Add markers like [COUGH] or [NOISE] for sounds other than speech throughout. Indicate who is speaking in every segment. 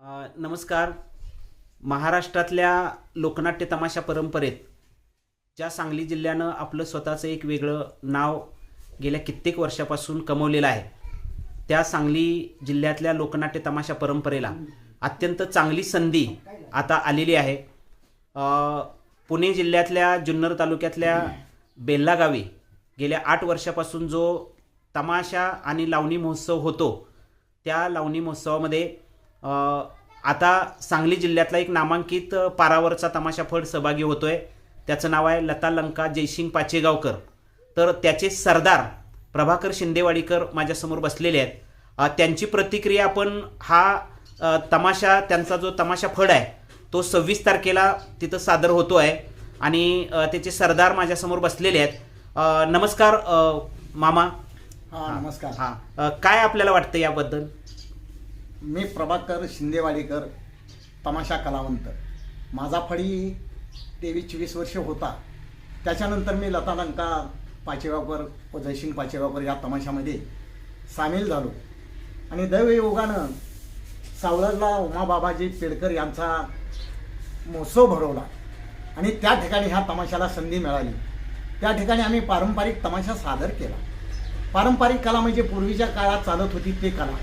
Speaker 1: नमस्कार. महाराष्ट्रातल्या लोकनाट्य तमाशा परंपरेत ज्या सांगली जिल्ह्यानं आपलं स्वतःचं एक वेगळं नाव गेल्या कित्येक वर्षापासून कमवलेलं आहे त्या सांगली जिल्ह्यातल्या लोकनाट्य तमाशा परंपरेला अत्यंत चांगली संधी आता आलेली आहे. पुणे जिल्ह्यातल्या जुन्नर तालुक्यातल्या बेल्ला गावी गेल्या आठ वर्षापासून जो तमाशा आणि लावणी महोत्सव होतो त्या लावणी महोत्सवामध्ये आता सांगली जिल्ह्यातला एक नामांकित पारावरचा तमाशा फड सहभागी होतोय. त्याचं नाव आहे लता लंका जयसिंग पाचेगावकर. तर त्याचे सरदार प्रभाकर शिंदेवाडीकर माझ्यासमोर बसलेले आहेत. त्यांची प्रतिक्रिया आपण हा तमाशा त्यांचा जो तमाशा फड आहे तो सव्वीस तारखेला तिथं सादर होतो आहे आणि त्याचे सरदार माझ्यासमोर बसलेले आहेत. नमस्कार मामा.
Speaker 2: हा नमस्कार.
Speaker 1: हा काय आपल्याला वाटतं याबद्दल?
Speaker 2: मी प्रभाकर शिंदेवाडीकर तमाशा कलावंत. माझा फळी तेवीस चोवीस वर्ष होता. त्याच्यानंतर मी लता लंका पाचेगावकर व जयसिंग पाचेगावकर या तमाशामध्ये सामील झालो. आणि दैवयोगानं सावळजला उमाबाबाजी पेडकर यांचा महोत्सव भरवला. आणि त्या ठिकाणी ह्या तमाशाला संधी मिळाली. त्या ठिकाणी आम्ही पारंपरिक तमाशा सादर केला. पारंपरिक कला म्हणजे पूर्वीच्या काळात चालत होती ते कला.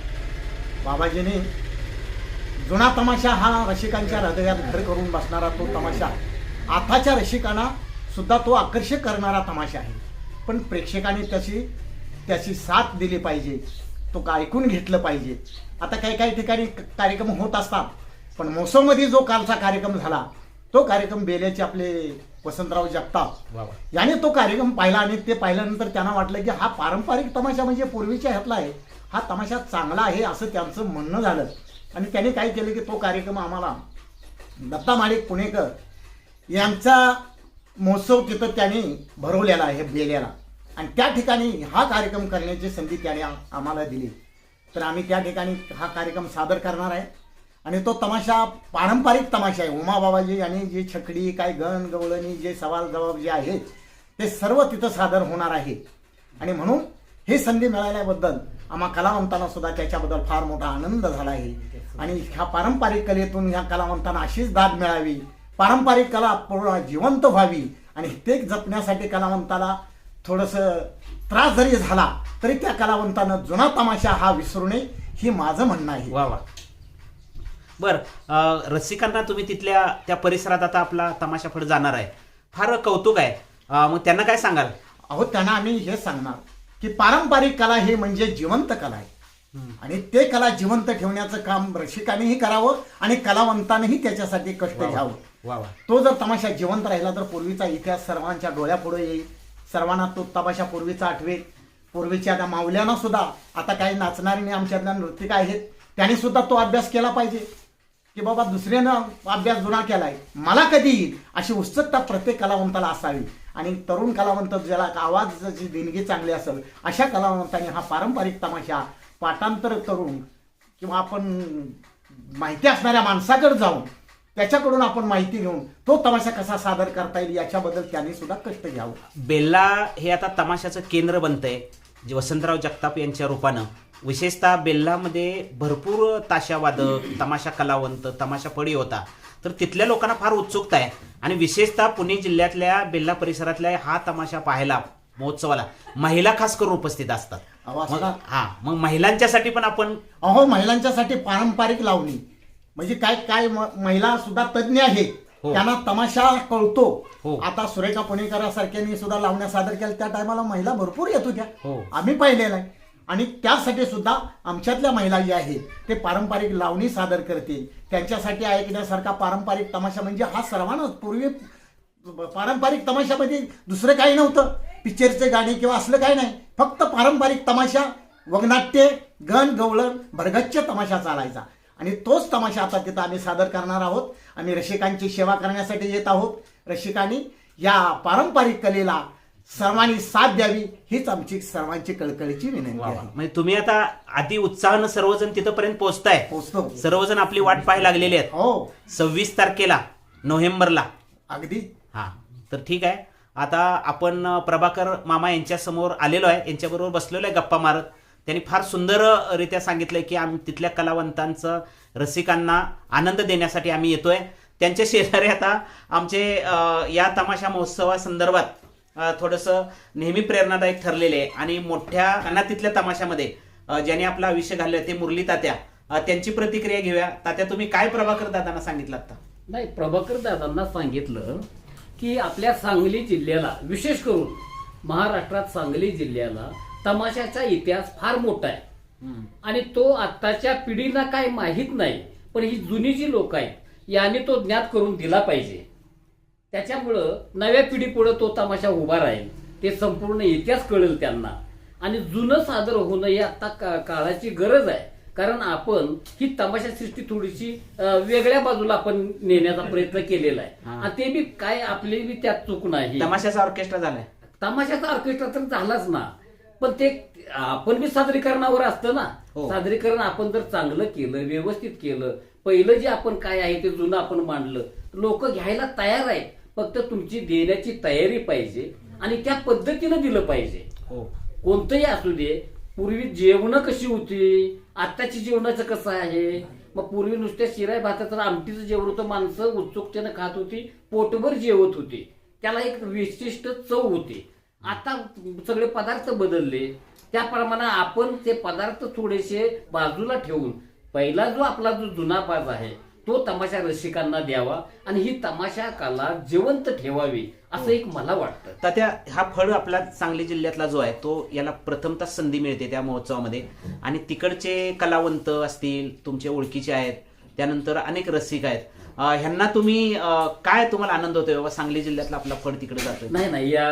Speaker 2: बाबाजीने जुना तमाशा हा रसिकांच्या हृदयात घर करून बसणारा तो तमाशा. आताच्या रसिकांना सुद्धा तो आकर्षक करणारा तमाशा आहे. पण प्रेक्षकांनी त्याची त्याची साथ दिली पाहिजे. तो ऐकून घेतलं पाहिजे. आता काही काही ठिकाणी कार्यक्रम होत असतात. पण मोसममध्ये जो कालचा कार्यक्रम झाला तो कार्यक्रम बेल्याचे आपले वसंतराव जगताप याने तो कार्यक्रम पाहिला आणि ते पाहिल्यानंतर त्यांना वाटलं की हा पारंपरिक तमाशा म्हणजे पूर्वीच्या ह्यातला आहे. हा तमाशा चांगला आहे असं त्यांचं म्हणणं झालं. आणि त्याने काय केलं की तो कार्यक्रम आम्हाला दत्ता माळिक पुणेकर यांचा महोत्सव तिथं त्याने भरवलेला आहे बेल्याला आणि त्या ठिकाणी हा कार्यक्रम करण्याची संधी त्याने आम्हाला दिली. तर आम्ही त्या ठिकाणी हा कार्यक्रम सादर करणार आहे. आणि तो तमाशा पारंपरिक तमाशा आहे. उमाबाबाजी आणि जी छकडी काय गण गवळणी जे सवाल जबाब जे आहेत ते सर्व तिथं सादर होणार आहे. आणि म्हणून ही संधी मिळाल्याबद्दल आम्हा कलावंतांना सुद्धा त्याच्याबद्दल फार मोठा आनंद झाला आहे. आणि ह्या पारंपरिक कलेतून ह्या कलावंतांना अशीच दाद मिळावी. पारंपरिक कला पूर्ण जिवंत व्हावी. आणि ते जपण्यासाठी कलावंताला थोडंसं त्रास जरी झाला तरी त्या कलावंतानं जुना तमाशा हा विसरू नये ही माझं म्हणणं आहे.
Speaker 1: वा वा. बर रसिकांना तुम्ही तिथल्या त्या परिसरात आता आपला तमाशा फड जाणार आहे. फार कौतुक आहे. अ, मग त्यांना काय सांगाल?
Speaker 2: अहो त्यांना आम्ही हे सांगणार. की पारंपरिक कला हे म्हणजे जिवंत कला आहे. आणि ते कला जिवंत ठेवण्याचं काम रसिकानेही करावं आणि कलावंतानेही त्याच्यासाठी कष्ट घ्यावं. तो जर तमाशा जिवंत राहिला तर पूर्वीचा इतिहास सर्वांच्या डोळ्यापुढे येईल. सर्वांना तो तमाशा पूर्वीचा आठवेल. पूर्वीच्या त्या माऊल्यांना सुद्धा आता काही नाचणारे आमच्यातल्या नृत्यिका आहेत त्यांनी सुद्धा तो अभ्यास केला पाहिजे. की बाबा दुसऱ्यानं अभ्यास जुना केलाय मला कधी येईल? अशी उत्सुकता प्रत्येक कलावंताला असावी. आणि तरुण कलावंत ज्याला आवाजाची देणगी चांगली असेल अशा कलावंतांनी हा पारंपरिक तमाशा पाठांतर करून किंवा आपण माहिती असणाऱ्या माणसाकडे जाऊन त्याच्याकडून आपण माहिती घेऊन तो तमाशा कसा सादर करता येईल याच्याबद्दल त्यांनी सुद्धा कष्ट घ्यावं.
Speaker 1: बेल्ला हे आता तमाशाचं केंद्र बनतंय जे वसंतराव जगताप यांच्या रूपानं. विशेषतः बेल्लामध्ये भरपूर ताशावादक तमाशा कलावंत तमाशा होता. तर तिथल्या लोकांना फार उत्सुकता आहे. आणि विशेषतः पुणे जिल्ह्यातल्या बेल्ला परिसरातल्या हा तमाशा पाहायला महोत्सवाला महिला खास करून उपस्थित असतात. मग हा मग महिलांच्यासाठी पण आपण
Speaker 2: अहो महिलांच्यासाठी पारंपरिक लावणी. म्हणजे काय काय महिला सुद्धा तज्ज्ञ आहेत.
Speaker 1: हो.
Speaker 2: त्यांना तमाशा कळतो.
Speaker 1: हो.
Speaker 2: आता सुरेखा पुणेकरासारख्यांनी सुद्धा लावण्या सादर केल्या. त्या टायमाला महिला भरपूर येत होत्या.
Speaker 1: हो.
Speaker 2: आम्ही पाहिलेलं आहे. आणि त्यासाठी सुद्धा आमच्यातल्या महिला ज्या आहेत ते पारंपरिक लावणी सादर करतील. त्यांच्यासाठी ऐकण्यासारखा पारंपरिक तमाशा म्हणजे हा सर्वांना पूर्वी पारंपरिक तमाशामध्ये दुसरं काही नव्हतं. पिक्चरचे गाणी किंवा असलं काही नाही. फक्त पारंपरिक तमाशा वगनाट्य गण गवळण भरगच्च तमाशा चालायचा. आणि तोच तमाशा आता तिथं आम्ही सादर करणार आहोत. आम्ही रसिकांची सेवा करण्यासाठी येत आहोत. रसिकांनी या पारंपरिक कलेला सर्वांनी साथ द्यावी हीच आमची सर्वांची कळकळीची विनंती
Speaker 1: वा वा.
Speaker 2: आहे.
Speaker 1: म्हणजे तुम्ही आता अति उत्साहानं सर्वजण तिथपर्यंत पोहोचताय.
Speaker 2: पोचतो
Speaker 1: सर्वजण आपली वाट पाहायला लागलेली आहेत.
Speaker 2: हो.
Speaker 1: सव्वीस तारखेला नोव्हेंबरला.
Speaker 2: अगदी.
Speaker 1: हा तर ठीक आहे. आता आपण अ, प्रभाकर मामा यांच्या समोर आलेलो आहे. यांच्याबरोबर बसलेलो आहे गप्पा मारत. त्यांनी फार सुंदररित्या सांगितलंय की आम्ही तिथल्या कलावंतांचं रसिकांना आनंद देण्यासाठी आम्ही येतोय. त्यांच्या शेजारी आता आमचे अ, या तमाशा महोत्सवासंदर्भात थोडंसं नेहमी प्रेरणादायक ठरलेले आहे. आणि मोठ्या अनातीतल्या तमाशामध्ये ज्यांनी आपलं आयुष्य घाललं ते मुरली तात्या. त्यांची प्रतिक्रिया घेऊया. तात्या तुम्ही काय प्रभाकर दादांना सांगितलं आता?
Speaker 3: नाही प्रभाकर दादांना सांगितलं की आपल्या सांगली जिल्ह्याला विशेष करून महाराष्ट्रात सांगली जिल्ह्याला तमाशाचा इतिहास फार मोठा आहे. आणि तो आत्ताच्या पिढीला काय माहीत नाही पण ही जुनी जी लोक आहेत याने तो ज्ञात करून दिला पाहिजे. त्याच्यामुळं नव्या पिढीपुढं तो तमाशा उभा राहील. ते संपूर्ण इतिहास कळेल त्यांना. आणि जुनं सादर होणं ही आता काळाची गरज आहे. कारण आपण ही तमाशा सृष्टी थोडीशी वेगळ्या बाजूला आपण नेण्याचा प्रयत्न केलेला आहे. आणि ते बी काय आपली बी त्यात चूक नाही.
Speaker 1: तमाशाचा ऑर्केस्ट्रा झालाय.
Speaker 3: तमाशाचा ऑर्केस्ट्रा तर झालाच ना. पण ते आपण बी सादरीकरणावर असतं ना.
Speaker 1: हो.
Speaker 3: सादरीकरण आपण जर चांगलं केलं व्यवस्थित केलं पहिलं जे आपण काय आहे ते जुनं आपण मांडलं लोक घ्यायला तयार आहेत. फक्त तुमची देण्याची तयारी पाहिजे आणि त्या पद्धतीनं दिलं पाहिजे.
Speaker 1: हो.
Speaker 3: कोणतंही असू दे पूर्वी जेवणं कशी होती? आत्ताची जेवणाचं कसं आहे? मग पूर्वी नुसत्या शिराय भाताचं आमटीचं जेवण होतं माणसं उत्सुकतेनं खात होती पोटभर जेवत होती. त्याला एक विशिष्ट चव होती. आता सगळे पदार्थ बदलले. त्याप्रमाणे आपण ते पदार्थ थोडेसे बाजूला ठेवून पहिला जो आपला जो जुना बाज आहे तो तमाशा रसिकांना द्यावा आणि ही तमाशा कला जिवंत ठेवावी असं एक मला वाटतं.
Speaker 1: तात्या हा फळ आपला सांगली जिल्ह्यातला जो आहे तो याला प्रथमतः संधी मिळते त्या महोत्सवामध्ये. आणि तिकडचे कलावंत असतील तुमचे ओळखीचे आहेत त्यानंतर अनेक रसिक आहेत. अं, ह्यांना तुम्ही अं, काय तुम्हाला आनंद होतोय बाबा सांगली जिल्ह्यातला आपला फळ तिकडे जातोय?
Speaker 3: नाही नाही या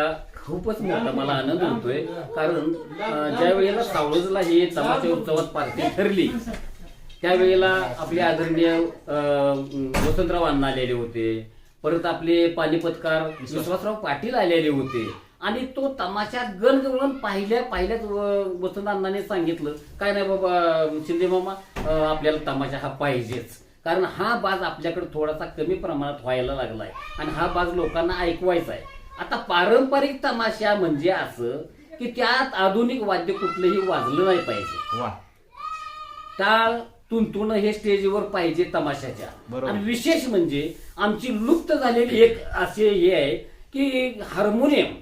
Speaker 3: खूपच मोठा मला आनंद होतोय. कारण अं, ज्या वेळेला सावळजला ही तमाशा उत्सवात पार्टी ठरली त्यावेळेला आपले आदरणीय वसंतराव अण्णा आलेले होते. परत आपले पानिपतकार विश्वासराव पाटील आलेले होते. आणि तो तमाशा गणगवळण पाहिल्या पाहिल्याच वसंत अण्णाने सांगितलं. काय नाही बाबा शिंदे मामा आपल्याला तमाशा हा पाहिजेच. कारण हा बाज आपल्याकडे थोडासा कमी प्रमाणात व्हायला लागलाय. आणि हा बाज लोकांना ऐकवायचा आहे. आता पारंपरिक तमाशा म्हणजे असं की त्यात आधुनिक वाद्य कुठलंही वाजलं नाही पाहिजे.
Speaker 1: वा.
Speaker 3: टाळ तुंतुण हे स्टेजवर पाहिजे तमाशाच्या. आणि विशेष म्हणजे आमची लुप्त झालेली एक असे हे आहे की हार्मोनियम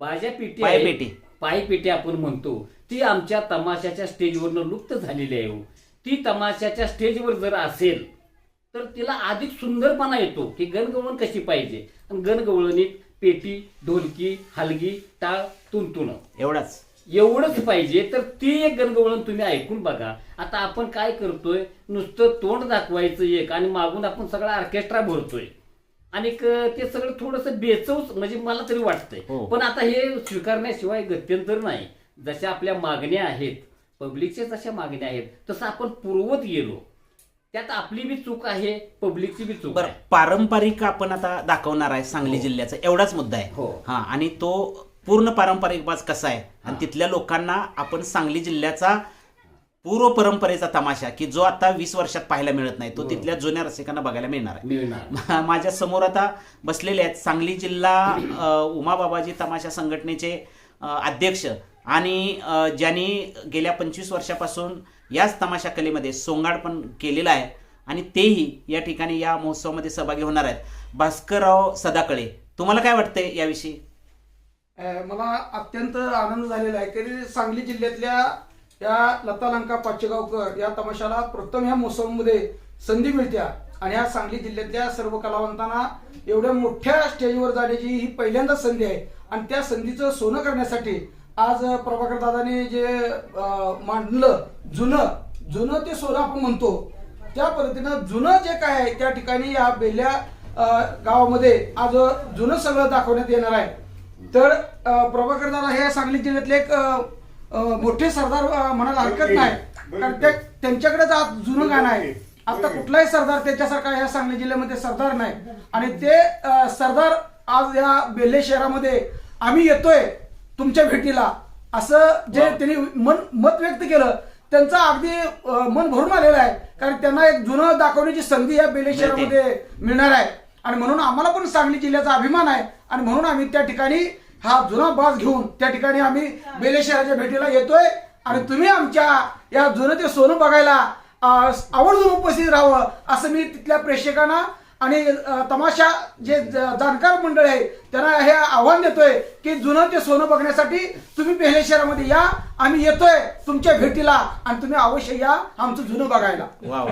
Speaker 3: बाजा पेटी.
Speaker 1: पायपेटी.
Speaker 3: पायपेटी आपण म्हणतो ती आमच्या तमाशाच्या स्टेजवरनं लुप्त झालेली आहे हो. ती तमाशाच्या स्टेजवर जर असेल तर तिला अधिक सुंदरपणा येतो की गणगवळण कशी पाहिजे आणि गणगवळणीत पेटी ढोलकी हलगी टाळ तुंतुण
Speaker 1: एवढाच
Speaker 3: एवढंच पाहिजे तर ती एक गणगवळण तुम्ही ऐकून बघा. आता आपण काय करतोय नुसतं तोंड दाखवायचं एक आणि मागून आपण सगळा ऑर्केस्ट्रा भरतोय. आणि ते सगळं थोडस बेचवच म्हणजे मला तरी वाटतंय.
Speaker 1: हो.
Speaker 3: पण आता हे स्वीकारण्याशिवाय गत्यंतर नाही. जशा आपल्या मागण्या आहेत पब्लिकच्या जशा मागण्या आहेत तसं आपण पूर्वत गेलो. त्यात आपली बी चूक आहे पब्लिकची बी चूक
Speaker 1: पारंपरिक आपण आता दाखवणार आहे सांगली जिल्ह्याचा एवढाच मुद्दा आहे.
Speaker 3: हो.
Speaker 1: हा आणि तो पूर्ण पारंपरिक बाज कसा आहे? आणि तिथल्या लोकांना आपण सांगली जिल्ह्याचा पूर्व परंपरेचा तमाशा की जो आता वीस वर्षात पाहायला मिळत नाही तो तिथल्या जुन्या रसिकांना बघायला मिळणार आहे.
Speaker 3: मिळणार. [LAUGHS]
Speaker 1: माझ्यासमोर आता बसलेले आहेत सांगली जिल्हा अ, उमाबाबाजी तमाशा संघटनेचे अध्यक्ष आणि ज्यांनी गेल्या पंचवीस वर्षापासून याच तमाशा कलेमध्ये सोंगाड पण केलेला आहे आणि तेही या ठिकाणी या महोत्सवामध्ये सहभागी होणार आहेत. भास्करराव सदाकळे तुम्हाला काय वाटतंय याविषयी?
Speaker 4: मला अत्यंत आनंद झालेला आहे तरी सांगली जिल्ह्यातल्या या लता लंका पाचेगावकर या तमाशाला प्रथम ह्या महोत्सवामध्ये संधी मिळत्या. आणि ह्या सांगली जिल्ह्यातल्या सर्व कलावंतांना एवढ्या मोठ्या स्टेजवर जाण्याची ही पहिल्यांदाच संधी आहे. आणि त्या संधीचं सोनं करण्यासाठी आज प्रभाकर दादाने जे मांडलं जुनं जुनं ते सोनं आपण म्हणतो त्या पद्धतीनं जुनं जे काय आहे त्या ठिकाणी या बेल्या गावामध्ये आज जुनं सगळं दाखवण्यात येणार आहे. तर प्रभाकर दादा हे सांगली जिल्ह्यातले एक मोठे सरदार म्हणायला हरकत नाही. कारण ते त्यांच्याकडेच आज जुनं गाणं आहे. आता कुठलाही सरदार त्याच्यासारखा या सांगली जिल्ह्यामध्ये सरदार नाही. आणि ते सरदार आज या बेल्ले शहरामध्ये आम्ही येतोय तुमच्या भेटीला. असं जे त्यांनी मन मत व्यक्त केलं त्यांचं अगदी मन भरून आलेलं आहे. कारण त्यांना एक जुनं दाखवण्याची संधी या बेले शहरामध्ये मिळणार आहे. आणि म्हणून आम्हाला पण सांगली जिल्ह्याचा अभिमान आहे. आणि म्हणून आम्ही त्या ठिकाणी हा जुना बाज घेऊन त्या ठिकाणी आम्ही बेले शहराच्या भेटीला येतोय. आणि तुम्ही आमच्या या जुनं ते सोनं बघायला आवर्जून उपस्थित राहावं असं मी तिथल्या प्रेक्षकांना आणि तमाशा जे जाणकार मंडळ आहे त्यांना हे आव्हान देतोय की जुनं ते सोनं बघण्यासाठी तुम्ही पेहले शहरामध्ये या. आम्ही येतोय तुमच्या भेटीला आणि तुम्ही अवश्य या आमचं जुनं बघायला.
Speaker 1: वा.